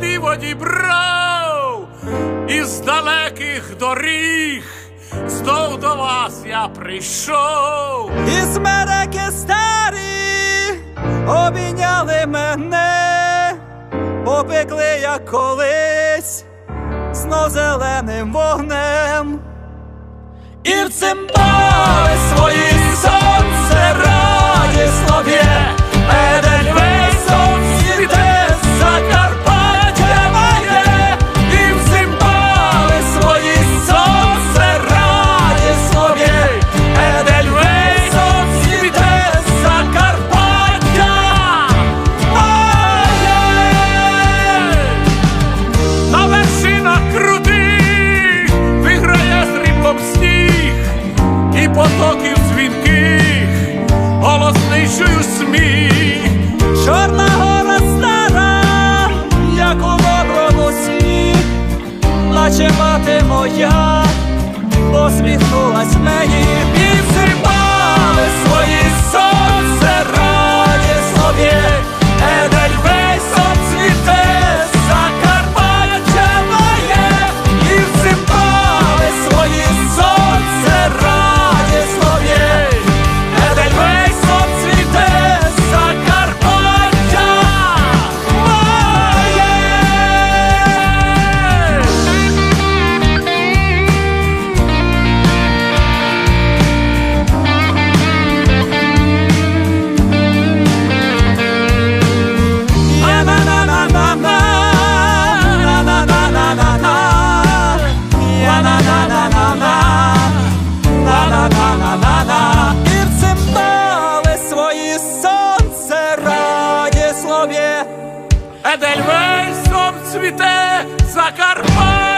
диво дібрав із далеких доріг, знов до вас я прийшов. І смереки старі обійняли мене, попекли як колись, знов зеленим вогнем. І в цимбали голосний чую сміх. Чорна гора стара, як у доброму сні, наче мати моя, посміхнулась мені, Эдельвейсом цвете Закарпатье.